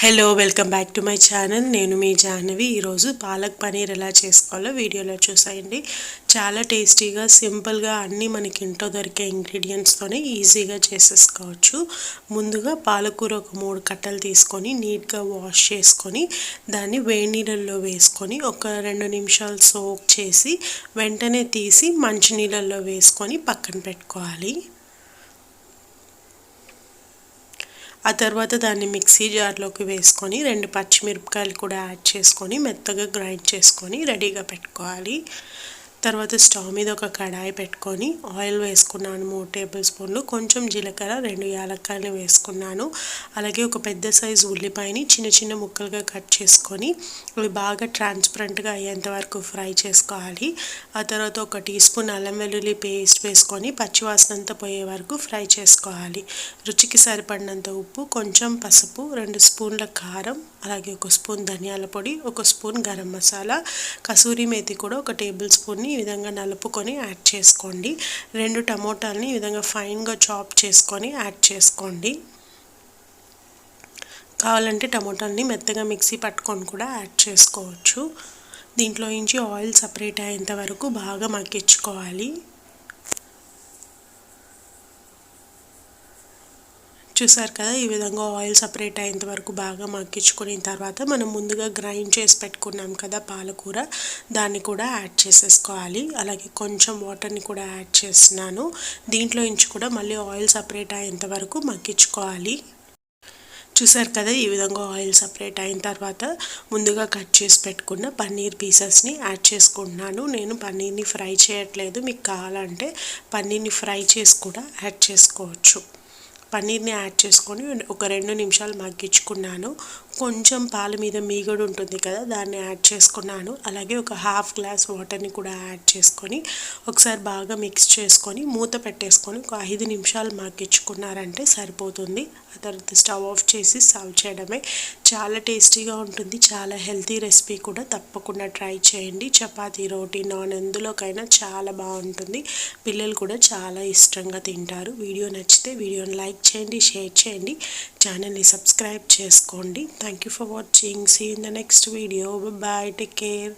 Hello welcome back to my channel నేను మీ జాహ్నవి. ఈరోజు పాలక్ పనీర్ ఎలా చేసుకోవాలో వీడియోలో చూసేయండి. చాలా టేస్టీగా సింపుల్గా అన్నీ మనకి ఇంట్లో దొరికే ఇంగ్రీడియంట్స్తోనే ఈజీగా చేసేసుకోవచ్చు. ముందుగా పాలకూర ఒక మూడు కట్టలు తీసుకొని నీట్గా వాష్ చేసుకొని దాన్ని వేడి నీళ్ళల్లో వేసుకొని ఒక రెండు నిమిషాలు సోక్ చేసి వెంటనే తీసి మంచినీళ్ళల్లో వేసుకొని పక్కన పెట్టుకోవాలి. ఆ తర్వాత దాన్ని మిక్సీ జార్లోకి వేసుకొని రెండు పచ్చిమిరపకాయలు కూడా యాడ్ చేసుకొని మెత్తగా గ్రైండ్ చేసుకొని రెడీగా పెట్టుకోవాలి. తర్వాత స్టవ్ మీద ఒక కడాయి పెట్టుకొని ఆయిల్ వేసుకున్నాను. మూడు టేబుల్ స్పూన్లు. కొంచెం జీలకర్ర రెండు యాలక్కాయలు వేసుకున్నాను. అలాగే ఒక పెద్ద సైజు ఉల్లిపాయని చిన్న చిన్న ముక్కలుగా కట్ చేసుకొని అవి బాగా ట్రాన్స్పరెంట్గా అయ్యేంత వరకు ఫ్రై చేసుకోవాలి. ఆ తర్వాత ఒక టీ స్పూన్ అల్లం వెల్లుల్లి పేస్ట్ వేసుకొని పచ్చివాసన అంతా పోయే వరకు ఫ్రై చేసుకోవాలి. రుచికి సరిపడినంత ఉప్పు కొంచెం పసుపు రెండు స్పూన్ల కారం అలాగే ఒక స్పూన్ ధనియాల పొడి ఒక స్పూన్ గరం మసాలా కసూరి మేతి కూడా ఒక టేబుల్ స్పూన్ని విధంగా నలుపుకొని యాడ్ చేసుకోండి. రెండు టమోటాలని ఈ విధంగా ఫైన్గా చాప్ చేసుకొని యాడ్ చేసుకోండి. కావాలంటే టమోటాలని మెత్తగా మిక్సీ పట్టుకొని కూడా యాడ్ చేసుకోవచ్చు. దీంట్లో నుంచి ఆయిల్ సపరేట్ అయ్యేంత వరకు బాగా మగ్గించుకోవాలి. చూసారు కదా ఈ విధంగా ఆయిల్ సపరేట్ అయ్యేంత వరకు బాగా మగ్గించుకున్న తర్వాత మనం ముందుగా గ్రైండ్ చేసి పెట్టుకున్నాం కదా పాలకూర దాన్ని కూడా యాడ్ చేసేసుకోవాలి. అలాగే కొంచెం వాటర్ని కూడా యాడ్ చేస్తున్నాను. దీంట్లో నుంచి కూడా మళ్ళీ ఆయిల్ సపరేట్ అయ్యేంత వరకు మగ్గించుకోవాలి. చూసారు కదా ఈ విధంగా ఆయిల్ సపరేట్ అయిన తర్వాత ముందుగా కట్ చేసి పెట్టుకున్న పన్నీర్ పీసెస్ని యాడ్ చేసుకుంటున్నాను. నేను పన్నీర్ని ఫ్రై చేయట్లేదు. మీకు కావాలంటే పన్నీర్ని ఫ్రై చేసి కూడా యాడ్ చేసుకోవచ్చు. పన్నీర్ని యాడ్ చేసుకొని ఒక రెండు నిమిషాలు మగ్గించుకున్నాను. కొంచెం పాల మీద మీగడు ఉంటుంది కదా దాన్ని యాడ్ చేసుకున్నాను. అలాగే ఒక హాఫ్ గ్లాస్ వాటర్ని కూడా యాడ్ చేసుకొని ఒకసారి బాగా మిక్స్ చేసుకొని మూత పెట్టేసుకొని ఒక ఐదు నిమిషాలు మగ్గించుకున్నారంటే సరిపోతుంది. ఆ తర్వాత స్టవ్ ఆఫ్ చేసి సర్వ్ చేయడమే. చాలా టేస్టీగా ఉంటుంది చాలా హెల్తీ రెసిపీ కూడా తప్పకుండా ట్రై చేయండి. చపాతీ రోటీ నాన్ ఎందులోకైనా చాలా బాగుంటుంది. పిల్లలు కూడా చాలా ఇష్టంగా తింటారు. వీడియో నచ్చితే వీడియోని లైక్ చేయండి షేర్ చేయండి. ఛానల్ని సబ్స్క్రైబ్ చేసుకోండి. Thank you for watching see in the next video bye take care